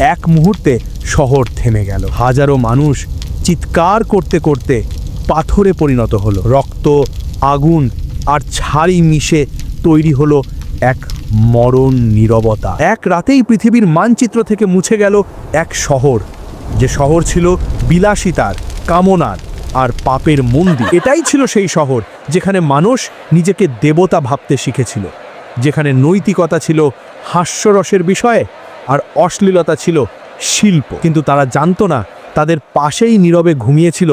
এক মুহূর্তে শহর থেমে গেল। হাজারো মানুষ চিৎকার করতে করতে পাথরে পরিণত হলো। রক্ত, আগুন আর ছাড়ি মিশে তৈরি হলো এক মরণ নীরবতা। এক রাতেই পৃথিবীর মানচিত্র থেকে মুছে গেল এক শহর। যে শহর ছিল বিলাসিতার, কামনার আর পাপের মন্দির। এটাই ছিল সেই শহর যেখানে মানুষ নিজেকে দেবতা ভাবতে শিখেছিল। যেখানে নৈতিকতা ছিল হাস্যরসের বিষয়ে আর অশ্লীলতা ছিল শিল্প। কিন্তু তারা জানতো না, তাদের পাশেই নীরবে ঘুমিয়েছিল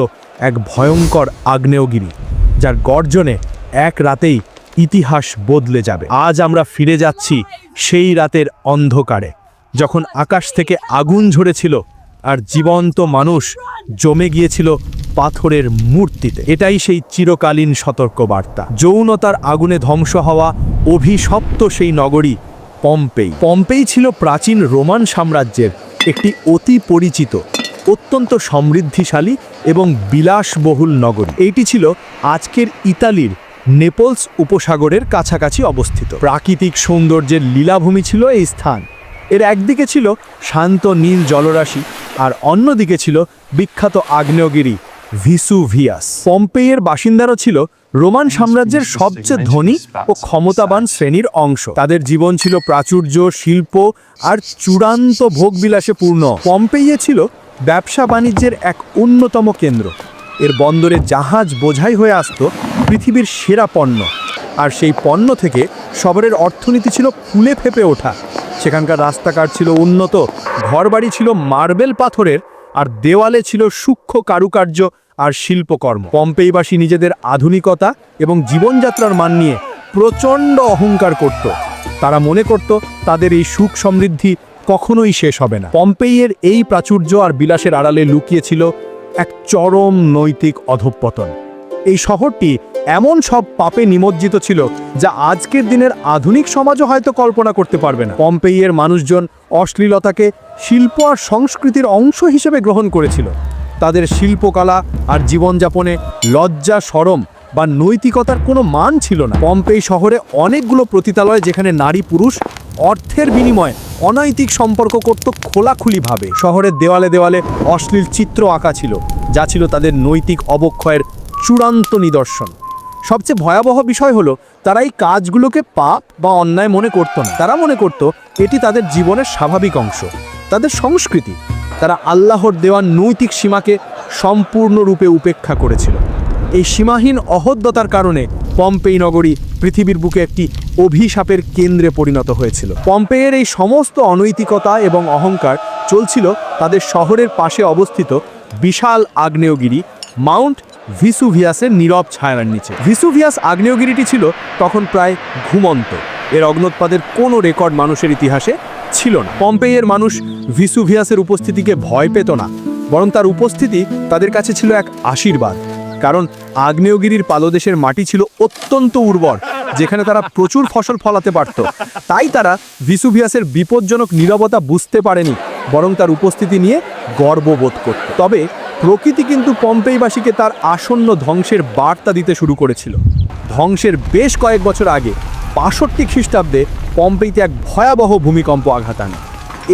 এক ভয়ঙ্কর আগ্নেয়গিরি, যার গর্জনে এক রাতেই ইতিহাস বদলে যাবে। আজ আমরা ফিরে যাচ্ছি সেই রাতের অন্ধকারে, যখন আকাশ থেকে আগুন ঝরেছিল আর জীবন্ত মানুষ জমে গিয়েছিল পাথরের মূর্তিতে। এটাই সেই চিরকালীন সতর্কবার্তা। যৌনতার আগুনে ধ্বংস হওয়া অভিশপ্ত সেই নগরী পম্পেই। পম্পেই ছিল প্রাচীন রোমান সাম্রাজ্যের একটি অতি পরিচিত, অত্যন্ত সমৃদ্ধিশালী এবং বিলাসবহুল নগরী। এইটি ছিল আজকের ইতালির নেপলস উপসাগরের কাছাকাছি অবস্থিত। প্রাকৃতিক সৌন্দর্যের লীলাভূমি ছিল এই স্থান। এর একদিকে ছিল শান্ত নীল জলরাশি আর অন্যদিকে ছিল বিখ্যাত আগ্নেয়গিরি ভিসুভিয়াস। পম্পেইয়ের বাসিন্দারও ছিল রোমান সাম্রাজ্যের সবচেয়ে ধনী ও ক্ষমতাবান শ্রেণির অংশ। তাদের জীবন ছিল প্রাচুর্য শিল্প আর চূড়ান্ত ভোগবিলাসে পূর্ণ। পম্পেইয়ে ছিল ব্যবসা বাণিজ্যের এক অন্যতম কেন্দ্র। এর বন্দরে জাহাজ বোঝাই হয়ে আসতো পৃথিবীর সেরা পণ্য। আর সেই পণ্য থেকে শহরের অর্থনীতি ছিল ফুলে ফেপে ওঠা। সেখানকার রাস্তাঘাট ছিল উন্নত ঘরবাড়ি ছিল মার্বেল পাথরের আর দেওয়ালে ছিল সূক্ষ্ম কারুকার্য আর শিল্পকর্ম। পম্পেইবাসী নিজেদের আধুনিকতা এবং জীবনযাত্রার মান নিয়ে প্রচণ্ড অহংকার করত। তারা মনে করত তাদের এই সুখ সমৃদ্ধি কখনোই শেষ হবে না। পম্পেইয়ের এই প্রাচুর্য আর বিলাসের আড়ালে লুকিয়েছিল এক চরম নৈতিক অধঃপতন। এই শহরটি এমন সব পাপে নিমজ্জিত ছিল যা আজকের দিনের আধুনিক সমাজও হয়তো কল্পনা করতে পারবে না। পম্পেইয়ের মানুষজন অশ্লীলতাকে শিল্প আর সংস্কৃতির অংশ হিসেবে গ্রহণ করেছিল। তাদের শিল্পকলা আর জীবনযাপনে লজ্জা, সরম বা নৈতিকতার কোনো মান ছিল না। পম্পেই শহরে অনেকগুলো প্রতিতালয় যেখানে নারী পুরুষ অর্থের বিনিময়ে অনৈতিক সম্পর্ক করত খোলাখুলিভাবে। শহরের দেওয়ালে দেওয়ালে অশ্লীল চিত্র আঁকা ছিল, যা ছিল তাদের নৈতিক অবক্ষয়ের চূড়ান্ত নিদর্শন। সবচেয়ে ভয়াবহ বিষয় হলো, তারা এই কাজগুলোকে পাপ বা অন্যায় মনে করত না। তারা মনে করত, এটি তাদের জীবনের স্বাভাবিক অংশ, তাদের সংস্কৃতি। তারা আল্লাহর দেওয়া নৈতিক সীমাকে সম্পূর্ণরূপে উপেক্ষা করেছিল। এই সীমাহীন অহদ্যতার কারণে পম্পেই নগরী পৃথিবীর বুকে একটি অভিশাপের কেন্দ্রে পরিণত হয়েছিল। পম্পেয়ের এই সমস্ত অনৈতিকতা এবং অহংকার চলছিল তাদের শহরের পাশে অবস্থিত বিশাল আগ্নেয়গিরি, মাউন্ট ভিসুভিয়াসের নীরব ছায়ার নিচে। ভিসুভিয়াস আগ্নেয়গিরিটি ছিল তখন প্রায় ঘুমন্ত। এর অগ্নোৎপাদের কোনো রেকর্ড মানুষের ইতিহাসে ছিল না। পম্পেইয়ের মানুষ ভিসুভিয়াসের উপস্থিতিকে ভয় পেত না, বরং তার উপস্থিতি তাদের কাছে ছিল এক আশীর্বাদ, কারণ আগ্নেয়গিরির পালদেশের মাটি ছিল অত্যন্ত উর্বর, যেখানে তারা প্রচুর ফসল ফলাতে পারত। তাই তারা ভিসুভিয়াসের বিপজ্জনক নীরবতা বুঝতে পারেনি, বরং তার উপস্থিতি নিয়ে গর্ববোধ করত। তবে প্রকৃতি কিন্তু পম্পেইবাসীকে তার আসন্ন ধ্বংসের বার্তা দিতে শুরু করেছিল। ধ্বংসের বেশ কয়েক বছর আগে, বাষট্টি খ্রিস্টাব্দে পম্পেইতে এক ভয়াবহ ভূমিকম্প আঘাত আনে।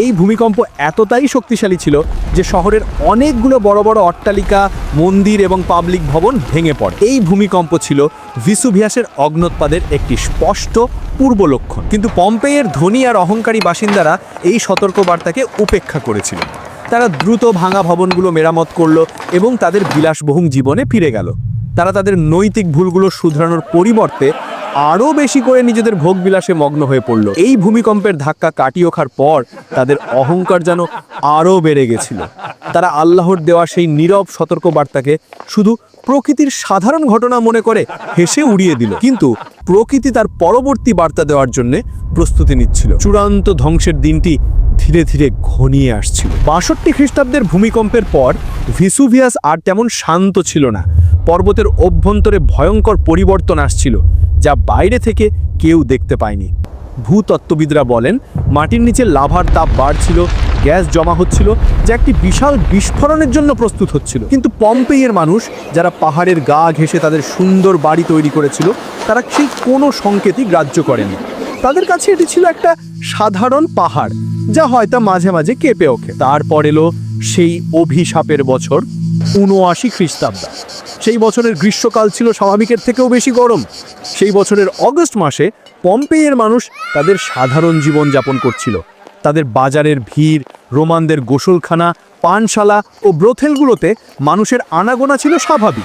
এই ভূমিকম্প এতটাই শক্তিশালী ছিল যে শহরের অনেকগুলো বড় বড় অট্টালিকা, মন্দির এবং পাবলিক ভবন ভেঙে পড়ে। এই ভূমিকম্প ছিল ভিসুভিয়াসের অগ্নোৎপাদের একটি স্পষ্ট পূর্ব লক্ষণ। কিন্তু পম্পেয়ের ধনী আর অহংকারী বাসিন্দারা এই সতর্কবার্তাকে উপেক্ষা করেছিল। তারা দ্রুত ভাঙা ভবনগুলো মেরামত করল এবং তাদের বিলাসবহুল জীবনে ফিরে গেল। তারা তাদের নৈতিক ভুলগুলো শুধরানোর পরিবর্তে আরও বেশি করে নিজেদের ভোগ বিলাসে মগ্ন হয়ে পড়ল। এই ভূমিকম্পের ধাক্কা কাটিয়ে ওঠার পর তাদের অহংকার যেন আরও বেড়ে গেছিল। তারা আল্লাহর দেওয়া সেই নীরব সতর্কবার্তাকে শুধু প্রকৃতির সাধারণ ঘটনা মনে করে হেসে উড়িয়ে দিল। কিন্তু প্রকৃতি তার পরবর্তী বার্তা দেওয়ার জন্য প্রস্তুতি নিচ্ছিল। চূড়ান্ত ধ্বংসের দিনটি ধীরে ধীরে ঘনিয়ে আসছিল। বাষট্টি খ্রিস্টাব্দের ভূমিকম্পের পর ভিসুভিয়াস আর তেমন শান্ত ছিল না। পর্বতের অভ্যন্তরে ভয়ঙ্কর পরিবর্তন আসছিল, যা বাইরে থেকে কেউ দেখতে পায়নি। ভূতত্ত্ববিদরা বলেন, মাটির নিচে লাভার তাপ বাড়ছিল, গ্যাস জমা হচ্ছিল, যা একটি বিশাল বিস্ফোরণের জন্য প্রস্তুত হচ্ছিল। কিন্তু পম্পেইয়ের মানুষ, যারা পাহাড়ের গা ঘেঁষে তাদের সুন্দর বাড়ি তৈরি করেছিল, তারা সেই কোনো সংকেতই গ্রাহ্য করেনি। তাদের কাছে এটি ছিল একটা সাধারণ পাহাড়, যা হয়তো মাঝে মাঝে কেঁপে ওঠে। তারপর এলো সেই অভিশাপের বছর। উনআশি খ্রিস্টাব্দ। সেই বছরের গ্রীষ্মকাল ছিল স্বাভাবিকের থেকেও বেশি গরম। সেই বছরের অগস্ট মাসে পম্পেয়ের মানুষ তাদের সাধারণ জীবন যাপন করছিল। তাদের বাজারের ভিড়, রোমানদের গোসলখানা, পানশালা ও ব্রোথেলগুলোতে মানুষের আনাগোনা ছিল স্বাভাবিক।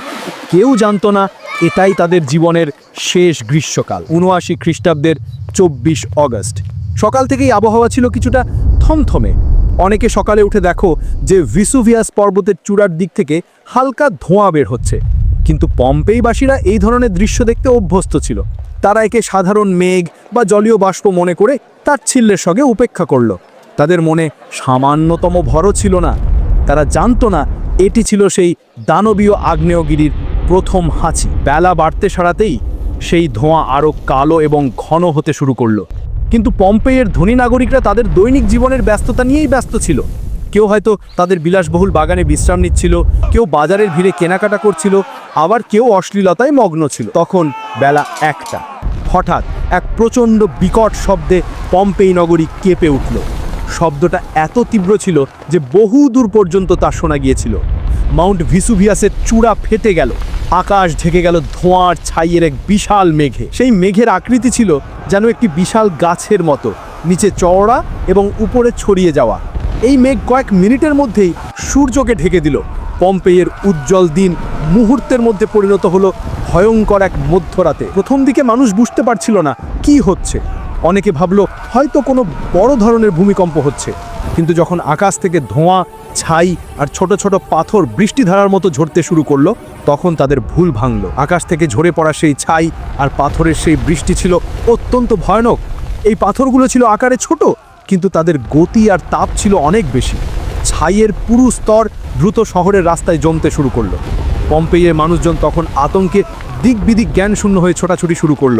কেউ জানতো না, এটাই তাদের জীবনের শেষ গ্রীষ্মকাল উনআশি খ্রিস্টাব্দের চব্বিশ অগস্ট। সকাল থেকেই আবহাওয়া ছিল কিছুটা থমথমে। অনেকে সকালে উঠে দেখো যে ভিসুভিয়াস পর্বতের চূড়ার দিক থেকে হালকা ধোঁয়া বের হচ্ছে। কিন্তু পম্পেইবাসীরা এই ধরনের দৃশ্য দেখতে অভ্যস্ত ছিল। তারা একে সাধারণ মেঘ বা জলীয় বাষ্প মনে করে তার ছিল্লের সঙ্গে উপেক্ষা করল। তাদের মনে সামান্যতম ভরও ছিল না। তারা জানতো না এটি ছিল সেই দানবীয় আগ্নেয়গিরির প্রথম হাঁচি। বেলা বাড়তে সারাতেই সেই ধোঁয়া আরও কালো এবং ঘন হতে শুরু করল। কিন্তু পম্পেয়ের ধনী নাগরিকরা তাদের দৈনিক জীবনের ব্যস্ততা নিয়েই ব্যস্ত ছিল। কেউ হয়তো তাদের বিলাসবহুল বাগানে বিশ্রাম নিচ্ছিল, কেউ বাজারের ভিড়ে কেনাকাটা করছিল, আবার কেউ অশ্লীলতায় মগ্ন ছিল। তখন বেলা একটা। হঠাৎ এক প্রচণ্ড বিকট শব্দে পম্পেই নগরী কেঁপে উঠল। শব্দটা এত তীব্র ছিল যে বহু দূর পর্যন্ত তা শোনা গিয়েছিল। মাউন্ট ভিসুভিয়াসের চূড়া ফেটে গেল। আকাশ ঢেকে গেল ধোঁয়ার ছাইয়ের এক বিশাল মেঘে। সেই মেঘের আকৃতি ছিল যেন একটি বিশাল গাছের মতো, নিচে চওড়া এবং উপরে ছড়িয়ে যাওয়া। এই মেঘ কয়েক মিনিটের মধ্যেই সূর্যকে ঢেকে দিল। পম্পেয়ের উজ্জ্বল দিন মুহূর্তের মধ্যে পরিণত হলো ভয়ঙ্কর এক মধ্যরাতে। প্রথম দিকে মানুষ বুঝতে পারছিল না কি হচ্ছে। অনেকে ভাবলো, হয়তো কোনো বড় ধরনের ভূমিকম্প হচ্ছে। কিন্তু যখন আকাশ থেকে ধোঁয়া ছাই আর ছোট ছোট পাথর বৃষ্টিধারার মতো ঝরতে শুরু করল, তখন তাদের ভুল ভাঙল। আকাশ থেকে ঝরে পড়া সেই ছাই আর পাথরের সেই বৃষ্টি ছিল অত্যন্ত ভয়ানক। এই পাথরগুলো ছিল আকারে ছোট, কিন্তু তাদের গতি আর তাপ ছিল অনেক বেশি। ছাইয়ের পুরু স্তর দ্রুত শহরের রাস্তায় জমতে শুরু করল। পম্পেইয়ের মানুষজন তখন আতঙ্কে দিক বিদিক জ্ঞান শূন্য হয়ে ছোটাছুটি শুরু করল।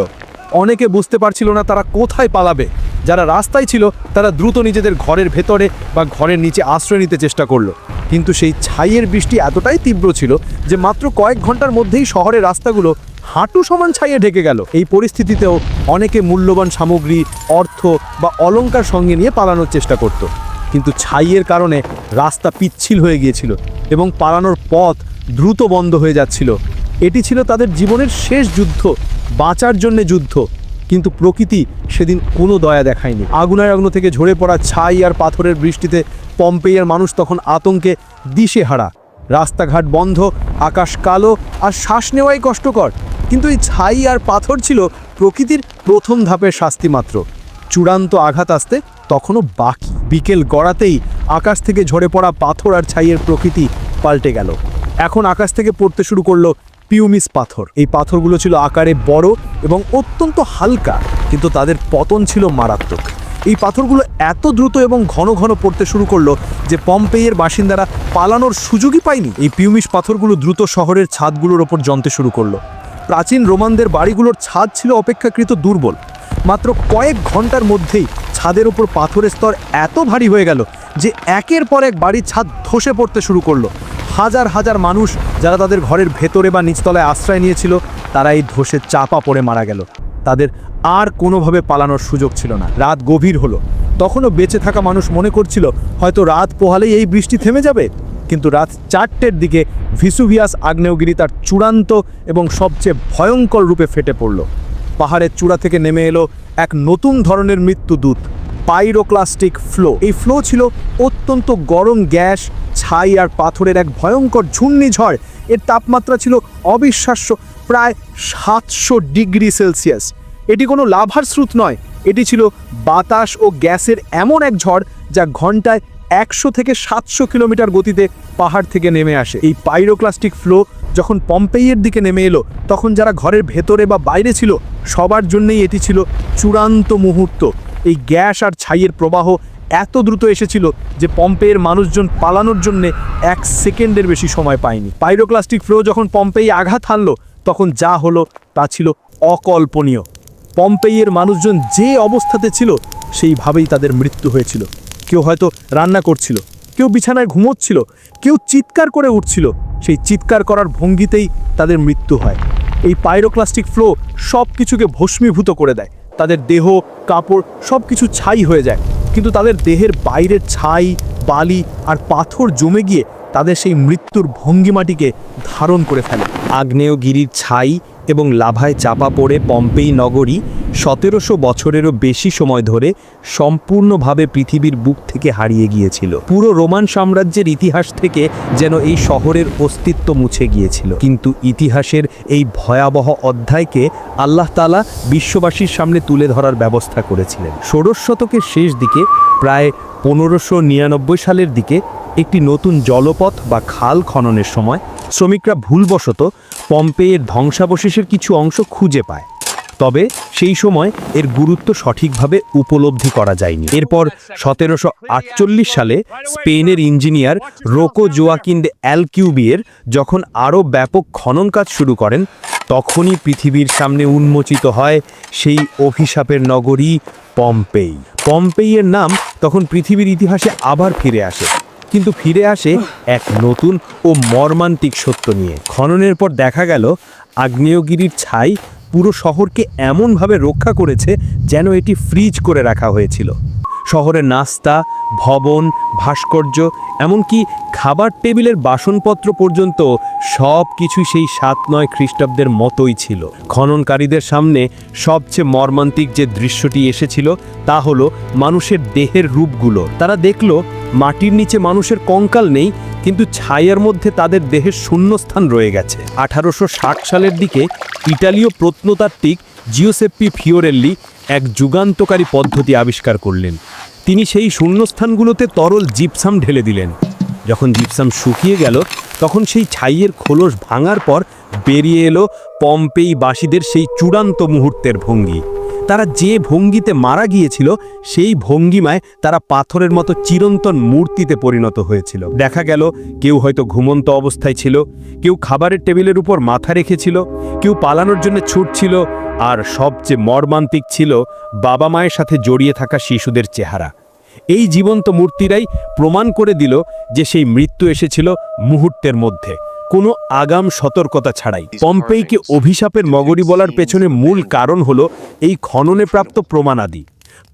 অনেকে বুঝতে পারছিল না তারা কোথায় পালাবে। যারা রাস্তায় ছিল, তারা দ্রুত নিজেদের ঘরের ভেতরে বা ঘরের নিচে আশ্রয় নিতে চেষ্টা করল। কিন্তু সেই ছাইয়ের বৃষ্টি এতটাই তীব্র ছিল যে মাত্র কয়েক ঘণ্টার মধ্যেই শহরের রাস্তাগুলো হাঁটু সমান ছাইয়ে ঢেকে গেল। এই পরিস্থিতিতেও অনেকে মূল্যবান সামগ্রী, অর্থ বা অলংকার সঙ্গে নিয়ে পালানোর চেষ্টা করত। কিন্তু ছাইয়ের কারণে রাস্তা পিচ্ছিল হয়ে গিয়েছিল এবং পালানোর পথ দ্রুত বন্ধ হয়ে যাচ্ছিল। এটি ছিল তাদের জীবনের শেষ যুদ্ধ, বাঁচার জন্যে যুদ্ধ। কিন্তু প্রকৃতি সেদিন কোনো দয়া দেখায়নি। আগুনের আগুন থেকে ঝরে পড়া ছাই আর পাথরের বৃষ্টিতে পম্পেইয়ের মানুষ তখন আতঙ্কে দিশেহারা। রাস্তাঘাট বন্ধ, আকাশ কালো আর শ্বাস নেওয়াই কষ্টকর। কিন্তু এই ছাই আর পাথর ছিল প্রকৃতির প্রথম ধাপের শাস্তি মাত্র। চূড়ান্ত আঘাত আসতে তখনও বাকি। বিকেল গড়াতেই আকাশ থেকে ঝরে পড়া পাথর আর ছাইয়ের প্রকৃতি পাল্টে গেল। এখন আকাশ থেকে পড়তে শুরু করল পিউমিস পাথর। এই পাথরগুলো ছিল আকারে বড় এবং অত্যন্ত হালকা, কিন্তু তাদের পতন ছিল মারাত্মক। এই পাথরগুলো এত দ্রুত এবং ঘন ঘন পড়তে শুরু করল যে পম্পেইয়ের বাসিন্দারা পালানোর সুযোগই পায়নি। এই পিউমিস পাথরগুলো দ্রুত শহরের ছাদগুলোর ওপর জমতে শুরু করল। প্রাচীন রোমানদের বাড়িগুলোর ছাদ ছিল অপেক্ষাকৃত দুর্বল। মাত্র কয়েক ঘণ্টার মধ্যেই ছাদের ওপর পাথরের স্তর এত ভারী হয়ে গেল যে একের পর এক বাড়ির ছাদ ধসে পড়তে শুরু করল। হাজার হাজার মানুষ যারা তাদের ঘরের ভেতরে বা নিচতলায় আশ্রয় নিয়েছিল, তারা এই ধসে চাপা পড়ে মারা গেল। তাদের আর কোনোভাবে পালানোর সুযোগ ছিল না। রাত গভীর হলো। তখনও বেঁচে থাকা মানুষ মনে করছিল, হয়তো রাত পোহালেই এই বৃষ্টি থেমে যাবে। কিন্তু রাত চারটের দিকে ভিসুভিয়াস আগ্নেয়গিরি তার চূড়ান্ত এবং সবচেয়ে ভয়ঙ্কর রূপে ফেটে পড়ল। পাহাড়ের চূড়া থেকে নেমে এলো এক নতুন ধরনের মৃত্যুদূত, পাইরোক্লাস্টিক ফ্লো। এই ফ্লো ছিল অত্যন্ত গরম গ্যাস ছাই আর পাথরের এক ভয়ঙ্কর ঝুর্ণিঝড় এর তাপমাত্রা ছিল অবিশ্বাস্য, প্রায় সাতশো ডিগ্রি সেলসিয়াস। এটি কোনো লাভার স্রোত নয়, এটি ছিল বাতাস ও গ্যাসের এমন এক ঝড় যা ঘন্টায় একশো থেকে সাতশো কিলোমিটার গতিতে পাহাড় থেকে নেমে আসে। এই পাইরোক্লাস্টিক ফ্লো যখন পম্পেইয়ের দিকে নেমে এলো, তখন যারা ঘরের ভেতরে বা বাইরে ছিল, সবার জন্যই এটি ছিল চূড়ান্ত মুহূর্ত। এই গ্যাস আর ছাইয়ের প্রবাহ এত দ্রুত এসেছিল যে পম্পেয়ের মানুষজন পালানোর জন্য এক সেকেন্ডের বেশি সময় পায়নি। পাইরোক্লাস্টিক ফ্লো যখন পম্পেই আঘাত হানলো, তখন যা হলো তা ছিল অকল্পনীয়। পম্পেইয়ের মানুষজন যে অবস্থাতে ছিল, সেইভাবেই তাদের মৃত্যু হয়েছিল। কেউ হয়তো রান্না করছিল, কেউ বিছানায় ঘুমোচ্ছিল, কেউ চিৎকার করে উঠছিল। সেই চিৎকার করার ভঙ্গিতেই তাদের মৃত্যু হয়। এই পাইরোক্লাস্টিক ফ্লো সব কিছুকে ভস্মীভূত করে দেয়। তাদের দেহ, কাপড় সব কিছু ছাই হয়ে যায়। কিন্তু তাদের দেহের বাইরের ছাই, বালি আর পাথর জমে গিয়ে তাদের সেই মৃত্যুর ভঙ্গিমাটিকে ধারণ করে ফেলে। আগ্নেয়গিরির ছাই এবং লাভায় চাপা পড়ে পম্পেই নগরী সতেরোশো বছরেরও বেশি সময় ধরে সম্পূর্ণভাবে পৃথিবীর বুক থেকে হারিয়ে গিয়েছিল। পুরো রোমান সাম্রাজ্যের ইতিহাস থেকে যেন এই শহরের অস্তিত্ব মুছে গিয়েছিল। কিন্তু ইতিহাসের এই ভয়াবহ অধ্যায়কে আল্লাহ তালা বিশ্ববাসীর সামনে তুলে ধরার ব্যবস্থা করেছিলেন। ষোড়শ শতকের শেষ দিকে, প্রায় পনেরোশো নিরানব্বই সালের দিকে, একটি নতুন জলপথ বা খাল খননের সময় শ্রমিকরা ভুলবশত পম্পেয়ের ধ্বংসাবশেষের কিছু অংশ খুঁজে পায়। তবে সেই সময় এর গুরুত্ব সঠিকভাবে উপলব্ধি করা যায়নি। এরপর সতেরোশো আটচল্লিশ সালে স্পেনের engineer Roque Joaquin de Alcubierre যখন আরও ব্যাপক খনন কাজ শুরু করেন, তখনই পৃথিবীর সামনে উন্মোচিত হয় সেই অভিশাপের নগরী পম্পেই। পম্পেইয়ের নাম তখন পৃথিবীর ইতিহাসে আবার ফিরে আসে। কিন্তু ফিরে আসে এক নতুন ও মর্মান্তিক সত্য নিয়ে। খননের পর দেখা গেল আগ্নেয়গিরির ছাই পুরো শহরকে এমনভাবে রক্ষা করেছে যেন এটি ফ্রিজ করে রাখা হয়েছিল। শহরের নাস্তা ভবন ভাস্কর্য এমনকি খাবার টেবিলের বাসনপত্র পর্যন্ত সব কিছুই সেই সাত নয় খ্রিস্টাব্দের মতোই ছিল। খননকারীদের সামনে সবচেয়ে মর্মান্তিক যে দৃশ্যটি এসেছিল তা হলো মানুষের দেহের রূপগুলো। তারা দেখল মাটির নিচে মানুষের কঙ্কাল নেই, কিন্তু ছায়ার মধ্যে তাদের দেহের শূন্যস্থান রয়ে গেছে। আঠারোশো ষাট সালের দিকে ইটালীয় প্রত্নতাত্ত্বিক জিওসেপ্পি ফিওরেল্লি এক যুগান্তকারী পদ্ধতি আবিষ্কার করলেন। তিনি সেই শূন্যস্থানগুলোতে তরল জিপসাম ঢেলে দিলেন। যখন জিপসাম শুকিয়ে গেল, তখন সেই ছাইয়ের খোলস ভাঙার পর বেরিয়ে এলো পম্পেই বাসীদের সেই চূড়ান্ত মুহূর্তের ভঙ্গি। তারা যে ভঙ্গিতে মারা গিয়েছিল, সেই ভঙ্গিমায় তারা পাথরের মতো চিরন্তন মূর্তিতে পরিণত হয়েছিল। দেখা গেল, কেউ হয়তো ঘুমন্ত অবস্থায় ছিল, কেউ খাবারের টেবিলের উপর মাথা রেখেছিল, কেউ পালানোর জন্য ছুটছিল, আর সবচেয়ে মর্মান্তিক ছিল বাবা মায়ের সাথে জড়িয়ে থাকা শিশুদের চেহারা। এই জীবন্ত মূর্তিরাই প্রমাণ করে দিল যে সেই মৃত্যু এসেছিল মুহূর্তের মধ্যে। কোনো আগাম সতর্কতা ছাড়াই। পম্পেইকে অভিশাপের মগরী বলার পেছনে মূল কারণ হল এই খননে প্রাপ্ত প্রমাণাদি।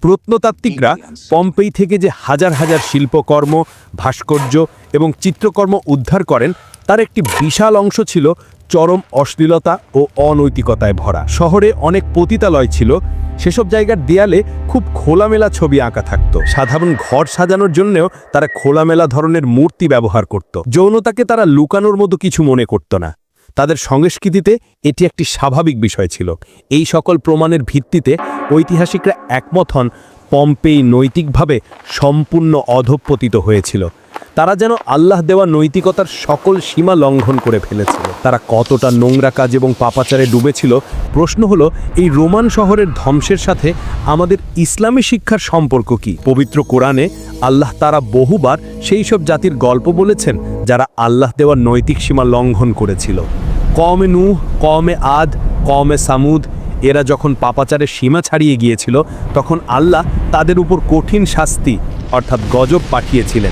প্রত্নতাত্ত্বিকরা পম্পেই থেকে যে হাজার হাজার শিল্পকর্ম ভাস্কর্য এবং চিত্রকর্ম উদ্ধার করেন তার একটি বিশাল অংশ ছিল চরম অশ্লীলতা ও অনৈতিকতায় ভরা। শহরে অনেক পতিতালয় ছিল। সেসব জায়গার দেয়ালে খুব খোলামেলা ছবি আঁকা থাকত। সাধারণ ঘর সাজানোর জন্যও তারা খোলামেলা ধরনের মূর্তি ব্যবহার করত। যৌনতাকে তারা লুকানোর মতো কিছু মনে করত না। তাদের সংস্কৃতিতে এটি একটি স্বাভাবিক বিষয় ছিল। এই সকল প্রমাণের ভিত্তিতে ঐতিহাসিকরা একমত হন, পম্পেই নৈতিকভাবে সম্পূর্ণ অধঃপতিত হয়েছিল। তারা যেন আল্লাহ দেওয়া নৈতিকতার সকল সীমা লঙ্ঘন করে ফেলেছিল। তারা কতটা নোংরা কাজ এবং পাপাচারে ডুবেছিল, প্রশ্ন হলো, এই রোমান শহরের ধ্বংসের সাথে আমাদের ইসলামী শিক্ষার সম্পর্ক কি? পবিত্র কোরআনে আল্লাহ তারা বহুবার সেই সব জাতির গল্প বলেছেন, যারা আল্লাহ দেওয়া নৈতিক সীমা লঙ্ঘন করেছিল। কমে নূহ, কমে আদ, কমে সামুদ, এরা যখন পাপাচারের সীমা ছাড়িয়ে গিয়েছিল, তখন আল্লাহ তাদের উপর কঠিন শাস্তি, অর্থাৎ গজব পাঠিয়েছিলেন।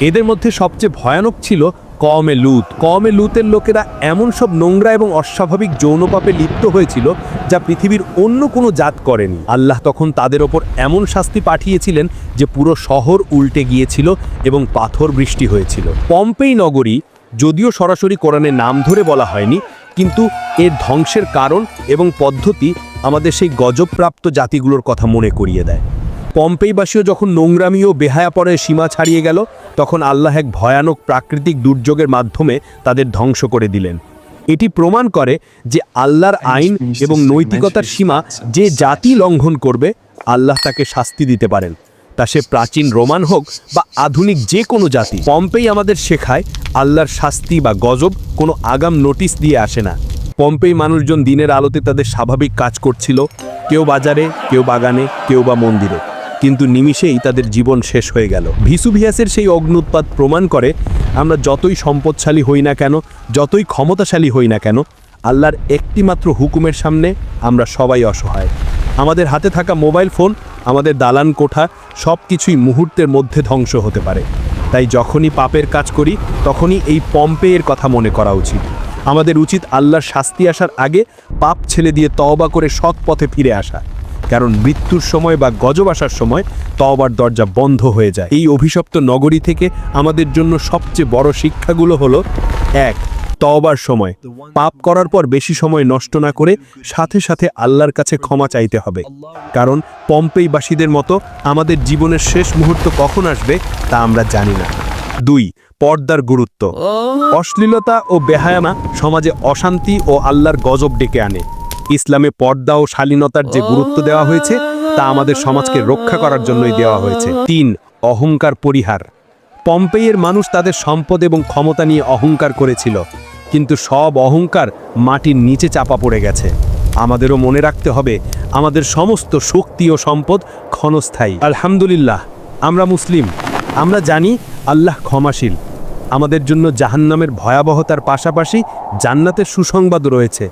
এদের মধ্যে সবচেয়ে ভয়ানক ছিল কমে লুত। কমে লুতের লোকেরা এমন সব নোংরা এবং অস্বাভাবিক যৌনপাপে লিপ্ত হয়েছিল যা পৃথিবীর অন্য কোনো জাত করেনি। আল্লাহ তখন তাদের ওপর এমন শাস্তি পাঠিয়েছিলেন যে পুরো শহর উল্টে গিয়েছিল এবং পাথর বৃষ্টি হয়েছিল। পম্পেই নগরী, যদিও সরাসরি কোরআনে নাম ধরে বলা হয়নি, কিন্তু এর ধ্বংসের কারণ এবং পদ্ধতি আমাদের সেই গজবপ্রাপ্ত জাতিগুলোর কথা মনে করিয়ে দেয়। পম্পেইবাসীও যখন নোংরামি ও বেহায়াপরে সীমা ছাড়িয়ে গেল তখন আল্লাহ এক ভয়ানক প্রাকৃতিক দুর্যোগের মাধ্যমে তাদের ধ্বংস করে দিলেন। এটি প্রমাণ করে যে আল্লাহর আইন এবং নৈতিকতার সীমা যে জাতি লঙ্ঘন করবে আল্লাহ তাকে শাস্তি দিতে পারেন। তা সে প্রাচীন রোমান হোক বা আধুনিক যে কোনো জাতি পম্পেই আমাদের শেখায় আল্লাহর শাস্তি বা গজব কোনো আগাম নোটিশ দিয়ে আসে না। পম্পেই মানুষজন দিনের আলোতে তাদের স্বাভাবিক কাজ করছিল কেউ বাজারে কেউ বাগানে কেউ বা মন্দিরে। কিন্তু নিমিষেই তাদের জীবন শেষ হয়ে গেল। ভিসুভিয়াসের সেই অগ্নুৎপাত প্রমাণ করে আমরা যতই সম্পদশালী হই না কেন, যতই ক্ষমতাশালী হই না কেন, আল্লাহর একটিমাত্র হুকুমের সামনে আমরা সবাই অসহায়। আমাদের হাতে থাকা মোবাইল ফোন, আমাদের দালান কোঠা সব কিছুই মুহূর্তের মধ্যে ধ্বংস হতে পারে। তাই যখনই পাপের কাজ করি, তখনই এই পম্পেয়ের কথা মনে করা উচিত। আমাদের উচিত আল্লাহর শাস্তি আসার আগে পাপ ছেলে দিয়ে তওবা করে সৎ পথে ফিরে আসা। কারণ মৃত্যুর সময় বা গজব আসার সময় তওবার দরজা বন্ধ হয়ে যায়। এই অভিশপ্ত নগরী থেকে আমাদের জন্য সবচেয়ে বড় শিক্ষাগুলো হলো, এক, তওবার সময়। পাপ করার পর বেশি সময় নষ্ট না করে সাথে সাথে আল্লাহর কাছে ক্ষমা চাইতে হবে। কারণ পম্পেইবাসীদের মতো আমাদের জীবনের শেষ মুহূর্ত কখন আসবে তা আমরা জানি না। দুই, পর্দার গুরুত্ব। অশ্লীলতা ও বেহায়ামা সমাজে অশান্তি ও আল্লাহর গজব ডেকে আনে। ইসলামে পর্দা ও শালীনতার যে গুরুত্ব দেওয়া হয়েছে তা আমাদের সমাজকে রক্ষা করার জন্যই দেওয়া হয়েছে। তিন অহংকার পরিহার। পম্পেইয়ের মানুষ তাদের সম্পদ এবং ক্ষমতা নিয়ে অহংকার করেছিল কিন্তু সব অহংকার মাটির নিচে চাপা পড়ে গেছে। আমাদেরও মনে রাখতে হবে আমাদের সমস্ত শক্তি ও সম্পদ ক্ষণস্থায়ী। আলহামদুলিল্লাহ আমরা মুসলিম আমরা জানি আল্লাহ ক্ষমাশীল। আমাদের জন্য জাহান্নামের ভয়াবহতার পাশাপাশি জান্নাতের সুসংবাদ রয়েছে।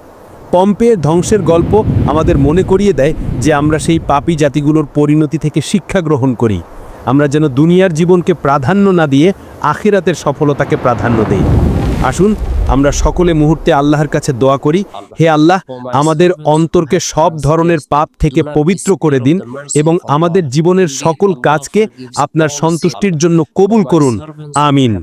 পম্পের ধ্বংসের গল্প আমাদের মনে করিয়ে দেয় যে আমরা সেই পাপী জাতিগুলোর পরিণতি থেকে শিক্ষা গ্রহণ করি। আমরা যেন দুনিয়ার জীবনকে প্রাধান্য না দিয়ে আখিরাতের সফলতাকে প্রাধান্য দেই। আসুন, আমরা সকলে মুহূর্তে আল্লাহর কাছে দোয়া করি, হে আল্লাহ, আমাদের অন্তরকে সব ধরনের পাপ থেকে পবিত্র করে দিন এবং আমাদের জীবনের সকল কাজকে আপনার সন্তুষ্টির জন্য কবুল করুন। আমিন।